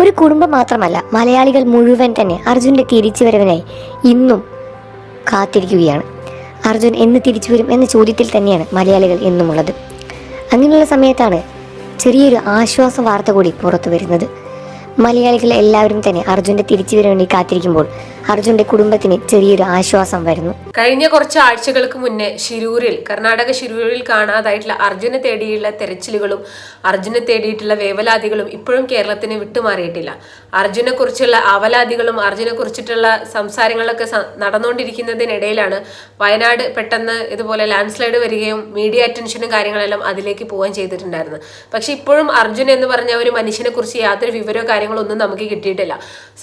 ഒരു കുടുംബം മാത്രമല്ല മലയാളികൾ മുഴുവൻ തന്നെ അർജുന്റെ തിരിച്ചുവരവിനായി ഇന്നും കാത്തിരിക്കുകയാണ്. അർജുൻ എന്ന് തിരിച്ചു വരും എന്ന ചോദ്യത്തിൽ തന്നെയാണ് മലയാളികൾ എന്നുമുള്ളത്. അങ്ങനെയുള്ള സമയത്താണ് ചെറിയൊരു ആശ്വാസ വാർത്ത കൂടി പുറത്തു വരുന്നത് മലയാളികൾ എല്ലാവരും തന്നെ അർജുന്റെ തിരിച്ചു വരാൻ വേണ്ടി കാത്തിരിക്കുമ്പോൾ അർജുന്റെ കുടുംബത്തിന് ചെറിയൊരു ആശ്വാസം വരുന്നു. കഴിഞ്ഞ കുറച്ച് ആഴ്ചകൾക്ക് മുന്നേ ശിരൂരിൽ കർണാടക ശിരൂരിൽ കാണാതായിട്ടുള്ള അർജുനെ തേടിയുള്ള തെരച്ചിലുകളും അർജുനെ തേടിയിട്ടുള്ള വേവലാതികളും ഇപ്പോഴും കേരളത്തിന് വിട്ടുമാറിയിട്ടില്ല. അർജുനെ കുറിച്ചുള്ള അവലാതികളും അർജുനെ കുറിച്ചിട്ടുള്ള സംസാരങ്ങളൊക്കെ നടന്നുകൊണ്ടിരിക്കുന്നതിനിടയിലാണ് വയനാട് പെട്ടെന്ന് ഇതുപോലെ ലാൻഡ് സ്ലൈഡ് വരികയും മീഡിയ അറ്റൻഷനും കാര്യങ്ങളെല്ലാം അതിലേക്ക് പോവുകയും ചെയ്തിട്ടുണ്ടായിരുന്നു പക്ഷെ ഇപ്പോഴും അർജുൻ എന്ന് പറഞ്ഞ ഒരു മനുഷ്യനെ കുറിച്ച് യാതൊരു വിവരമോ കാര്യങ്ങളോ ഒന്നും നമുക്ക് കിട്ടിയിട്ടില്ല.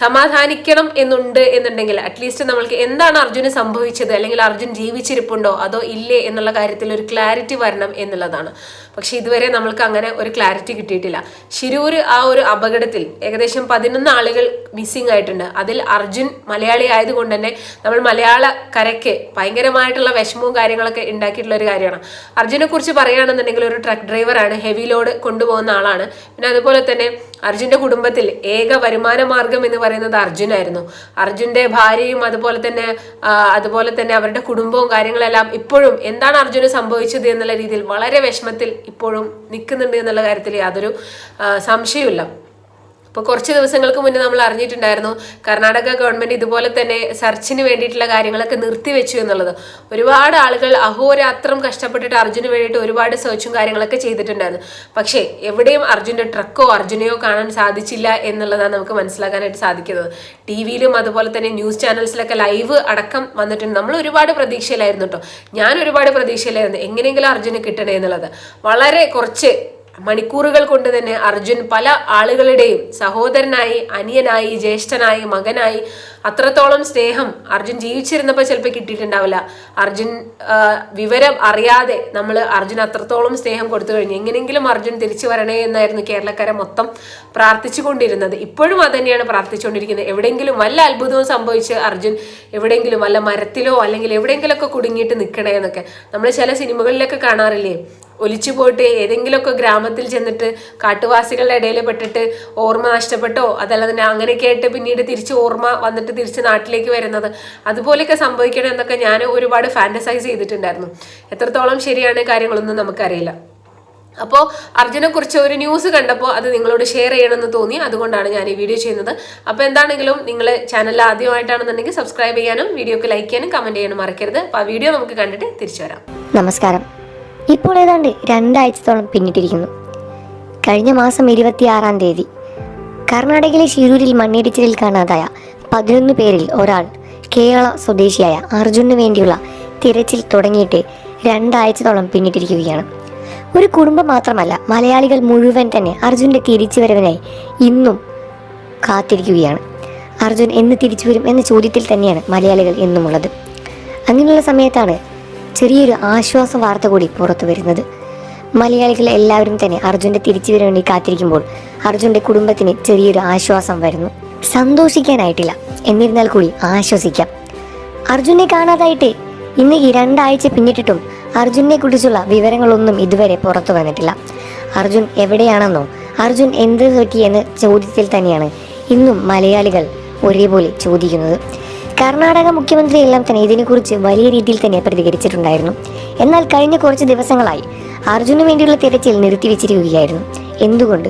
സമാധാനിക്കണം എന്നുണ്ട് എന്നുണ്ടെങ്കിൽ അറ്റ്ലീസ്റ്റ് നമ്മൾക്ക് എന്താണ് അർജുന് സംഭവിച്ചത്? അല്ലെങ്കിൽ അർജുൻ ജീവിച്ചിരിപ്പുണ്ടോ? അതോ ഇല്ലേ? എന്നുള്ള കാര്യത്തിൽ ഒരു ക്ലാരിറ്റി വരണം എന്നുള്ളതാണ്. പക്ഷെ ഇതുവരെ നമ്മൾക്ക് അങ്ങനെ ഒരു ക്ലാരിറ്റി കിട്ടിയിട്ടില്ല. ശിരൂർ ആ ഒരു അപകടത്തിൽ ഏകദേശം പതിനൊന്ന് ആളുകൾ മിസ്സിംഗ് ആയിട്ടുണ്ട്. അതിൽ അർജുൻ മലയാളി ആയതുകൊണ്ട് തന്നെ നമ്മൾ മലയാള കരയ്ക്ക് ഭയങ്കരമായിട്ടുള്ള വിഷമവും കാര്യങ്ങളൊക്കെ ഉണ്ടാക്കിയിട്ടുള്ള ഒരു കാര്യമാണ്. അർജുനെ കുറിച്ച് പറയുകയാണെന്നുണ്ടെങ്കിൽ ഒരു ട്രക്ക് ഡ്രൈവറാണ് ഹെവി ലോഡ് കൊണ്ടുപോകുന്ന ആളാണ്. പിന്നെ അതുപോലെ തന്നെ അർജുന്റെ കുടുംബത്തിൽ ഏക വരുമാന മാർഗം എന്ന് പറയുന്നത് അർജുനായിരുന്നു. അർജുന്റെ ഭാര്യയും അതുപോലെ തന്നെ അതുപോലെ തന്നെ അവരുടെ കുടുംബവും കാര്യങ്ങളെല്ലാം ഇപ്പോഴും എന്താണ് അർജുന് സംഭവിച്ചത് എന്നുള്ള രീതിയിൽ വളരെ വിഷമത്തിൽ ഇപ്പോഴും നിൽക്കുന്നുണ്ട് എന്നുള്ള കാര്യത്തിൽ യാതൊരു ആ, സംശയവുമില്ല. ഇപ്പോൾ കുറച്ച് ദിവസങ്ങൾക്ക് മുന്നേ നമ്മൾ അറിഞ്ഞിട്ടുണ്ടായിരുന്നു കർണാടക ഗവൺമെന്റ് ഇതുപോലെ തന്നെ സെർച്ചിന് വേണ്ടിയിട്ടുള്ള കാര്യങ്ങളൊക്കെ നിർത്തിവെച്ചു എന്നുള്ളത്. ഒരുപാട് ആളുകൾ അഹോരാത്രം കഷ്ടപ്പെട്ടിട്ട് അർജുന് വേണ്ടിയിട്ട് ഒരുപാട് സെർച്ചും കാര്യങ്ങളൊക്കെ ചെയ്തിട്ടുണ്ടായിരുന്നു. പക്ഷേ എവിടെയും അർജുന്റെ ട്രക്കോ അർജുനെയോ കാണാൻ സാധിച്ചില്ല എന്നുള്ളതാണ് നമുക്ക് മനസ്സിലാക്കാനായിട്ട് സാധിക്കുന്നത്. ടി വിയിലും അതുപോലെ തന്നെ ന്യൂസ് ചാനൽസിലൊക്കെ ലൈവ് അടക്കം വന്നിട്ടുണ്ട്. നമ്മൾ ഒരുപാട് പ്രതീക്ഷയിലായിരുന്നു കേട്ടോ ഞാൻ ഒരുപാട് പ്രതീക്ഷയിലായിരുന്നു എങ്ങനെയെങ്കിലും അർജുന് കിട്ടണേ എന്നുള്ളത്. വളരെ കുറച്ച് മണിക്കൂറുകൾ കൊണ്ട് തന്നെ അർജുൻ പല ആളുകളുടെയും സഹോദരനായി അനിയനായി ജ്യേഷ്ഠനായി മകനായി അത്രത്തോളം സ്നേഹം അർജുൻ ജീവിച്ചിരുന്നപ്പോൾ ചിലപ്പോൾ കിട്ടിയിട്ടുണ്ടാവില്ല. അർജുൻ വിവരം അറിയാതെ നമ്മൾ അർജുൻ അത്രത്തോളം സ്നേഹം കൊടുത്തു കഴിഞ്ഞു. എങ്ങനെയെങ്കിലും അർജുൻ തിരിച്ചു വരണേ എന്നായിരുന്നു കേരളക്കാരെ മൊത്തം പ്രാർത്ഥിച്ചുകൊണ്ടിരുന്നത്. ഇപ്പോഴും അത് തന്നെയാണ് പ്രാർത്ഥിച്ചുകൊണ്ടിരിക്കുന്നത്. എവിടെയെങ്കിലും വല്ല അത്ഭുതവും സംഭവിച്ച് അർജുൻ എവിടെയെങ്കിലും വല്ല മരത്തിലോ അല്ലെങ്കിൽ എവിടെയെങ്കിലുമൊക്കെ കുടുങ്ങിയിട്ട് നിൽക്കണേ എന്നൊക്കെ. നമ്മൾ ചില സിനിമകളിലൊക്കെ കാണാറില്ലേ? ഒലിച്ചു പോയിട്ട് ഏതെങ്കിലുമൊക്കെ ഗ്രാമത്തിൽ ചെന്നിട്ട് കാട്ടുവാസികളുടെ ഇടയിൽ പെട്ടിട്ട് ഓർമ്മ നഷ്ടപ്പെട്ടോ? അതല്ലാതെ അങ്ങനെയൊക്കെ ആയിട്ട് പിന്നീട് തിരിച്ച് ഓർമ്മ വന്നിട്ട് തിരിച്ച് നാട്ടിലേക്ക് വരുന്നത്. അതുപോലെയൊക്കെ സംഭവിക്കണം എന്നൊക്കെ ഞാൻ ഒരുപാട് ഫാന്റസൈസ് ചെയ്തിട്ടുണ്ടായിരുന്നു. എത്രത്തോളം ശരിയാണ് കാര്യങ്ങളൊന്നും നമുക്കറിയില്ല. അപ്പോൾ അർജുനെ കുറിച്ച് ഒരു ന്യൂസ് കണ്ടപ്പോൾ അത് നിങ്ങളോട് ഷെയർ ചെയ്യണമെന്ന് തോന്നി. അതുകൊണ്ടാണ് ഞാൻ ഈ വീഡിയോ ചെയ്യുന്നത്. അപ്പോൾ എന്താണെങ്കിലും നിങ്ങൾ ചാനൽ ആദ്യമായിട്ടാണെന്നുണ്ടെങ്കിൽ സബ്സ്ക്രൈബ് ചെയ്യാനും വീഡിയോക്ക് ലൈക്ക് ചെയ്യാനും കമന്റ് ചെയ്യാനും മറക്കരുത്. അപ്പോൾ ആ വീഡിയോ നമുക്ക് കണ്ടിട്ട് തിരിച്ചു വരാം. നമസ്കാരം. ഇപ്പോൾ ഏതാണ്ട് രണ്ടാഴ്ചത്തോളം പിന്നിട്ടിരിക്കുന്നു. കഴിഞ്ഞ മാസം ഇരുപത്തിയാറാം തീയതി. കർണാടകയിലെ ഷിരൂരിൽ മണ്ണിടിച്ചിലിൽ കാണാതായ പതിനൊന്ന് പേരിൽ ഒരാൾ കേരള സ്വദേശിയായ അർജുനു വേണ്ടിയുള്ള തിരച്ചിൽ തുടങ്ങിയിട്ട് രണ്ടാഴ്ചത്തോളം പിന്നിട്ടിരിക്കുകയാണ്. ഒരു കുടുംബം മാത്രമല്ല മലയാളികൾ മുഴുവൻ തന്നെ അർജുന്റെ തിരിച്ചുവരവിനായി ഇന്നും കാത്തിരിക്കുകയാണ്. അർജുൻ എന്ന് തിരിച്ചു വരും എന്ന ചോദ്യത്തിൽ തന്നെയാണ് മലയാളികൾ എന്നുമുള്ളത്. അങ്ങനെയുള്ള സമയത്താണ് ചെറിയൊരു ആശ്വാസ വാർത്ത കൂടി പുറത്തു വരുന്നത്. മലയാളികൾ എല്ലാവരും തന്നെ അർജുന്റെ തിരിച്ചു വരാൻ വേണ്ടി കാത്തിരിക്കുമ്പോൾ അർജുന്റെ കുടുംബത്തിന് ചെറിയൊരു ആശ്വാസം വരുന്നു. സന്തോഷിക്കാനായിട്ടില്ല. എന്നിരുന്നാൽ കൂടി ആശ്വസിക്കാം. അർജുനെ കാണാതായിട്ട് ഇന്ന് ഈ രണ്ടാഴ്ച പിന്നിട്ടിട്ടും അർജുനെ കുറിച്ചുള്ള വിവരങ്ങളൊന്നും ഇതുവരെ പുറത്തു വന്നിട്ടില്ല. അർജുൻ എവിടെയാണെന്നോ അർജുൻ എന്ത് പറ്റി എന്ന ചോദ്യത്തിൽ തന്നെയാണ് ഇന്നും മലയാളികൾ ഒരേപോലെ ചോദിക്കുന്നത്. കർണാടക മുഖ്യമന്ത്രി എല്ലാം തന്നെ ഇതിനെക്കുറിച്ച് വലിയ രീതിയിൽ തന്നെ പ്രതികരിച്ചിട്ടുണ്ടായിരുന്നു. എന്നാൽ കഴിഞ്ഞ കുറച്ച് ദിവസങ്ങളായി അർജുനു വേണ്ടിയുള്ള തിരച്ചിൽ നിർത്തിവെച്ചിരിക്കുകയായിരുന്നു. എന്തുകൊണ്ട്?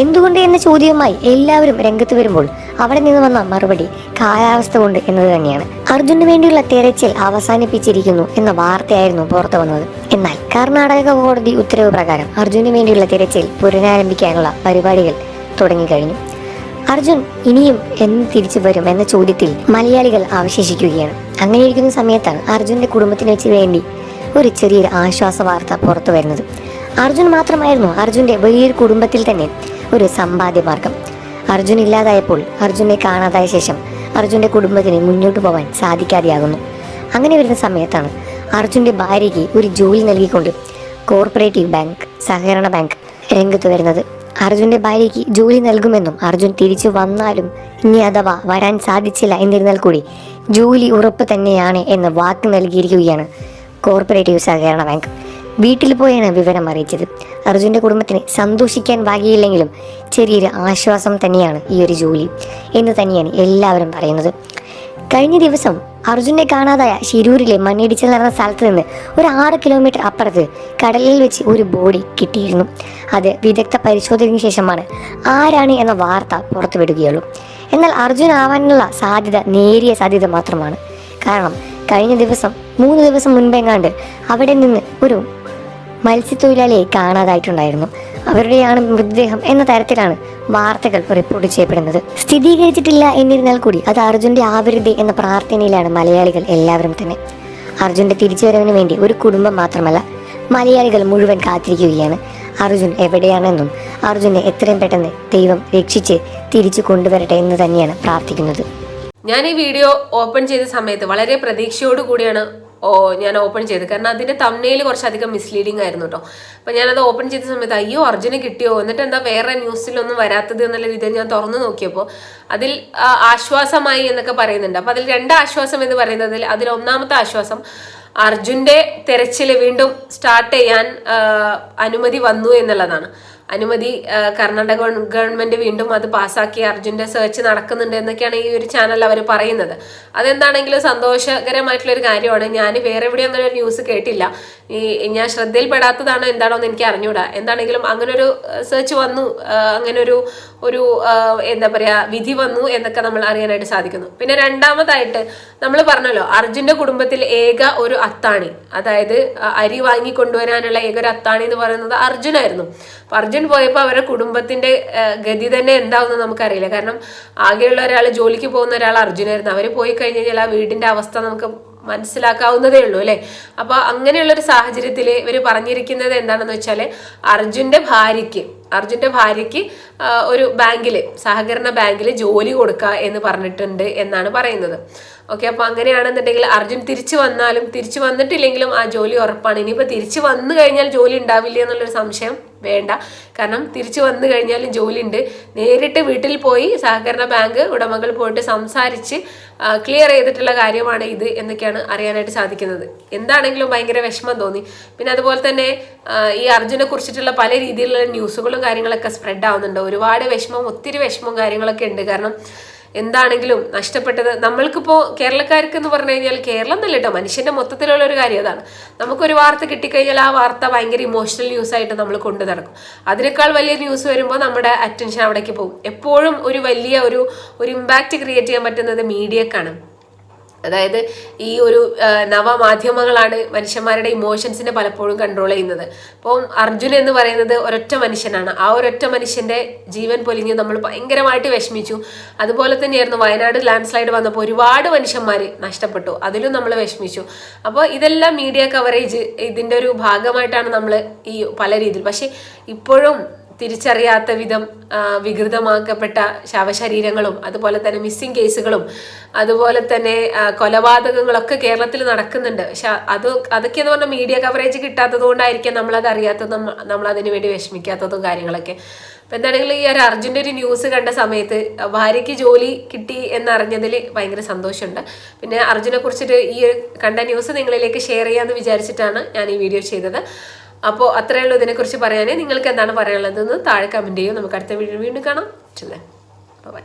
എന്തുകൊണ്ട് എന്ന ചോദ്യവുമായി എല്ലാവരും രംഗത്ത് വരുമ്പോൾ അവിടെ നിന്ന് വന്ന മറുപടി കാലാവസ്ഥ കൊണ്ട് എന്നത് തന്നെയാണ്. അർജുനു വേണ്ടിയുള്ള തിരച്ചിൽ അവസാനിപ്പിച്ചിരിക്കുന്നു എന്ന വാർത്തയായിരുന്നു പുറത്തു വന്നത്. എന്നാൽ കർണാടക കോടതി ഉത്തരവ് പ്രകാരം അർജുനു വേണ്ടിയുള്ള തിരച്ചിൽ പുനരാരംഭിക്കാനുള്ള പരിപാടികൾ തുടങ്ങിക്കഴിഞ്ഞു. അർജുൻ ഇനിയും എന്ന് തിരിച്ചു വരും എന്ന ചോദ്യത്തിൽ മലയാളികൾ അവശേഷിക്കുകയാണ്. അങ്ങനെയിരിക്കുന്ന സമയത്താണ് അർജുന്റെ കുടുംബത്തിന് വെച്ച് വേണ്ടി ഒരു ചെറിയൊരു ആശ്വാസ വാർത്ത പുറത്തു വരുന്നത്. അർജുൻ മാത്രമായിരുന്നു അർജുന്റെ വലിയൊരു കുടുംബത്തിൽ തന്നെ ഒരു സമ്പാദ്യ മാർഗം. അർജുൻ ഇല്ലാതായപ്പോൾ അർജുനെ കാണാതായ ശേഷം അർജുന്റെ കുടുംബത്തിന് മുന്നോട്ട് പോകാൻ സാധിക്കാതെയാകുന്നു. അങ്ങനെ വരുന്ന സമയത്താണ് അർജുന്റെ ഭാര്യയ്ക്ക് ഒരു ജോലി നൽകിക്കൊണ്ട് കോർപ്പറേറ്റീവ് ബാങ്ക് സഹകരണ ബാങ്ക് രംഗത്ത് വരുന്നത്. അർജുന്റെ ഭാര്യയ്ക്ക് ജോലി നൽകുമെന്നും അർജുൻ തിരിച്ചു വന്നാലും ഇനി അഥവാ വരാൻ സാധിച്ചില്ല എന്നിരുന്നാൽ കൂടി ജോലി ഉറപ്പ് തന്നെയാണ് എന്ന് വാക്ക് നൽകിയിരിക്കുകയാണ് കോർപ്പറേറ്റീവ് സഹകരണ ബാങ്ക്. വീട്ടിൽ പോയാണ് വിവരം അറിയിച്ചത്. അർജുന്റെ കുടുംബത്തിന് സന്തോഷിക്കാൻ വകയില്ലെങ്കിലും ചെറിയൊരു ആശ്വാസം തന്നെയാണ് ഈ ഒരു ജോലി എന്ന് തന്നെയാണ് എല്ലാവരും പറയുന്നത്. കഴിഞ്ഞ ദിവസം അർജുനെ കാണാതായ ശിരൂരിലെ മണ്ണിടിച്ചിൽ നടന്ന സ്ഥലത്ത് നിന്ന് ഒരു ആറ് കിലോമീറ്റർ അപ്പുറത്ത് കടലിൽ വെച്ച് ഒരു ബോഡി കിട്ടിയിരുന്നു. അത് വിദഗ്ധ പരിശോധനയ്ക്ക് ശേഷമാണ് ആരാണ് എന്ന വാർത്ത പുറത്തുവിടുകയുള്ളൂ. എന്നാൽ അർജുൻ ആവാനുള്ള സാധ്യത നേരിയ സാധ്യത മാത്രമാണ്. കാരണം കഴിഞ്ഞ ദിവസം മൂന്ന് ദിവസം മുൻപെങ്ങാണ്ട് അവിടെ നിന്ന് ഒരു മത്സ്യത്തൊഴിലാളിയെ കാണാതായിട്ടുണ്ടായിരുന്നു. അവരുടെയാണ് മൃതദേഹം എന്ന തരത്തിലാണ് വാർത്തകൾ റിപ്പോർട്ട് ചെയ്യപ്പെടുന്നത്. സ്ഥിരീകരിച്ചിട്ടില്ല എന്നിരുന്നാൽ കൂടി അത് അർജുന്റെ ആവരുത് എന്ന പ്രാർത്ഥനയിലാണ് മലയാളികൾ എല്ലാവരും തന്നെ. അർജുന്റെ തിരിച്ചുവരവിന് വേണ്ടി ഒരു കുടുംബം മാത്രമല്ല മലയാളികൾ മുഴുവൻ കാത്തിരിക്കുകയാണ്. അർജുൻ എവിടെയാണെന്നും അർജുനെ എത്രയും പെട്ടെന്ന് ദൈവം രക്ഷിച്ച് തിരിച്ചു കൊണ്ടുവരട്ടെ എന്ന് തന്നെയാണ് പ്രാർത്ഥിക്കുന്നത്. ഞാൻ ഈ വീഡിയോ ഓപ്പൺ ചെയ്ത സമയത്ത് വളരെ പ്രതീക്ഷയോട് കൂടിയാണ് ഓ ഞാൻ ഓപ്പൺ ചെയ്ത്. കാരണം അതിന്റെ തമ്മയിൽ കുറച്ചധികം മിസ്ലീഡിംഗ് ആയിരുന്നു കേട്ടോ അപ്പം ഞാനത് ഓപ്പൺ ചെയ്ത സമയത്ത് അയ്യോ അർജുന കിട്ടിയോ? എന്നിട്ട് എന്താ വേറെ ന്യൂസിലൊന്നും വരാത്തത് എന്നുള്ള രീതിയിൽ ഞാൻ തുറന്നു നോക്കിയപ്പോൾ അതിൽ ആശ്വാസമായി എന്നൊക്കെ പറയുന്നുണ്ട്. അപ്പോൾ അതിൽ രണ്ട് ആശ്വാസം എന്ന് പറയുന്നതിൽ അതിൽ ഒന്നാമത്തെ ആശ്വാസം അർജുന്റെ തെരച്ചിൽ വീണ്ടും സ്റ്റാർട്ട് ചെയ്യാൻ അനുമതി വന്നു എന്നുള്ളതാണ്. അനുമതി കർണാടക ഗവൺമെന്റ് വീണ്ടും അത് പാസ്സാക്കി അർജുന്റെ സെർച്ച് നടക്കുന്നുണ്ട് എന്നൊക്കെയാണ് ഈ ഒരു ചാനൽ അവർ പറയുന്നത്. അതെന്താണെങ്കിലും സന്തോഷകരമായിട്ടുള്ള ഒരു കാര്യമാണ്. ഞാൻ വേറെ എവിടെയും അങ്ങനെ ഒരു ന്യൂസ് കേട്ടില്ല. ഈ ഞാൻ ശ്രദ്ധയിൽപ്പെടാത്തതാണോ എന്താണോ എന്ന് എനിക്ക് അറിഞ്ഞൂടാ. എന്താണെങ്കിലും അങ്ങനെ ഒരു സെർച്ച് വന്നു അങ്ങനെ ഒരു ഒരു എന്താ പറയുക വിധി വന്നു എന്നൊക്കെ നമ്മൾ അറിയാനായിട്ട് സാധിക്കുന്നു. പിന്നെ രണ്ടാമതായിട്ട് നമ്മൾ പറഞ്ഞല്ലോ അർജുന്റെ കുടുംബത്തിൽ ഏക ഒരു അത്താണി. അതായത് അരി വാങ്ങി കൊണ്ടുവരാനുള്ള ഏക ഒരു അത്താണി എന്ന് പറയുന്നത് അർജുനായിരുന്നു. അപ്പൊ അർജുൻ പോയപ്പോൾ അവരുടെ കുടുംബത്തിന്റെ ഗതി തന്നെ എന്താവുമെന്ന് നമുക്കറിയില്ല. കാരണം ആകെയുള്ള ഒരാൾ ജോലിക്ക് പോകുന്ന ഒരാൾ അർജുനായിരുന്നു. അവർ പോയി കഴിഞ്ഞ് കഴിഞ്ഞാൽ ആ വീടിന്റെ അവസ്ഥ നമുക്ക് മനസ്സിലാക്കാവുന്നതേ ഉള്ളൂ അല്ലേ? അപ്പൊ അങ്ങനെയുള്ള ഒരു സാഹചര്യത്തിൽ ഇവർ പറഞ്ഞിരിക്കുന്നത് എന്താണെന്ന് വെച്ചാൽ അർജുന്റെ ഭാര്യയ്ക്ക് അർജുന്റെ ഭാര്യയ്ക്ക് ഒരു ബാങ്കിൽ സഹകരണ ബാങ്കിൽ ജോലി കൊടുക്കുക എന്ന് പറഞ്ഞിട്ടുണ്ട് എന്നാണ് പറയുന്നത്. ഓക്കെ അപ്പൊ അങ്ങനെയാണെന്നുണ്ടെങ്കിൽ അർജുൻ തിരിച്ചു വന്നാലും തിരിച്ചു വന്നിട്ടില്ലെങ്കിലും ആ ജോലി ഉറപ്പാണ്. ഇനിയിപ്പോൾ തിരിച്ചു വന്നു കഴിഞ്ഞാൽ ജോലി ഉണ്ടാവില്ല എന്നുള്ളൊരു സംശയം വേണ്ട. കാരണം തിരിച്ചു വന്നു കഴിഞ്ഞാലും ഉണ്ട് നേരിട്ട് വീട്ടിൽ പോയി സഹകരണ ബാങ്ക് ഉടമകൾ പോയിട്ട് സംസാരിച്ച് ക്ലിയർ ചെയ്തിട്ടുള്ള കാര്യമാണ് ഇത് എന്നൊക്കെയാണ് അറിയാനായിട്ട് സാധിക്കുന്നത്. എന്താണെങ്കിലും ഭയങ്കര വിഷമം തോന്നി. പിന്നെ അതുപോലെ തന്നെ ഈ അർജുനെ കുറിച്ചിട്ടുള്ള പല രീതിയിലുള്ള ന്യൂസുകളും കാര്യങ്ങളൊക്കെ സ്പ്രെഡ് ആവുന്നുണ്ട്. ഒരുപാട് വിഷമം ഒത്തിരി വിഷമവും കാര്യങ്ങളൊക്കെ ഉണ്ട്. കാരണം എന്താണെങ്കിലും നഷ്ടപ്പെട്ടത് നമ്മൾക്കിപ്പോൾ കേരളക്കാർക്ക് എന്ന് പറഞ്ഞു കഴിഞ്ഞാൽ കേരളം എന്നല്ല കേട്ടോ മനുഷ്യന്റെ മൊത്തത്തിലുള്ള ഒരു കാര്യം അതാണ്. നമുക്കൊരു വാർത്ത കിട്ടിക്കഴിഞ്ഞാൽ ആ വാർത്ത ഭയങ്കര ഇമോഷണൽ ന്യൂസ് ആയിട്ട് നമ്മൾ കൊണ്ടു നടക്കും. അതിനേക്കാൾ വലിയ ന്യൂസ് വരുമ്പോൾ നമ്മുടെ അറ്റൻഷൻ അവിടേക്ക് പോകും. എപ്പോഴും ഒരു വലിയ ഒരു ഒരു ഇമ്പാക്റ്റ് ക്രിയേറ്റ് ചെയ്യാൻ പറ്റുന്നത് മീഡിയക്കാണ് അതായത് ഈ ഒരു നവമാധ്യമങ്ങളാണ് മനുഷ്യന്മാരുടെ ഇമോഷൻസിനെ പലപ്പോഴും കൺട്രോൾ ചെയ്യുന്നത്. അപ്പം അർജുൻ എന്ന് പറയുന്നത് ഒരൊറ്റ മനുഷ്യനാണ്. ആ ഒരൊറ്റ മനുഷ്യന്റെ ജീവൻ പൊലിഞ്ഞ് നമ്മൾ ഭയങ്കരമായിട്ട് വിഷമിച്ചു. അതുപോലെ തന്നെയായിരുന്നു വയനാട് ലാൻഡ് സ്ലൈഡ് വന്നപ്പോൾ ഒരുപാട് മനുഷ്യന്മാർ നഷ്ടപ്പെട്ടു. അതിലും നമ്മൾ വിഷമിച്ചു. അപ്പോൾ ഇതെല്ലാം മീഡിയ കവറേജ് ഇതിന്റെ ഒരു ഭാഗമായിട്ടാണ് നമ്മൾ ഈ പല രീതിയിൽ. പക്ഷേ ഇപ്പോഴും തിരിച്ചറിയാത്ത വിധം വികൃതമാക്കപ്പെട്ട ശവശരീരങ്ങളും അതുപോലെ തന്നെ മിസ്സിംഗ് കേസുകളും അതുപോലെ തന്നെ കൊലപാതകങ്ങളൊക്കെ കേരളത്തിൽ നടക്കുന്നുണ്ട്. പക്ഷെ അത് അതൊക്കെ എന്ന് പറഞ്ഞാൽ മീഡിയ കവറേജ് കിട്ടാത്തത് കൊണ്ടായിരിക്കാം നമ്മളത് അറിയാത്തതും നമ്മളതിനു വേണ്ടി വിഷമിക്കാത്തതും കാര്യങ്ങളൊക്കെ. അപ്പം എന്താണെങ്കിലും ഈ ഒരു അർജുന്റെ ഒരു ന്യൂസ് കണ്ട സമയത്ത് ഭാര്യയ്ക്ക് ജോലി കിട്ടി എന്നറിഞ്ഞതിൽ ഭയങ്കര സന്തോഷമുണ്ട്. പിന്നെ അർജുനെ കുറിച്ചിട്ട് ഈ കണ്ട ന്യൂസ് നിങ്ങളിലേക്ക് ഷെയർ ചെയ്യാമെന്ന് വിചാരിച്ചിട്ടാണ് ഞാൻ ഈ വീഡിയോ ചെയ്തത്. അപ്പോൾ അത്രയേ ഉള്ളൂ ഇതിനെക്കുറിച്ച് പറയാനേ. നിങ്ങൾക്ക് എന്താണ് പറയാനുള്ളതെന്ന് താഴെ കമന്റ് ചെയ്യും. നമുക്ക് അടുത്ത വീഡിയോ വീണ്ടും കാണാം. ബൈ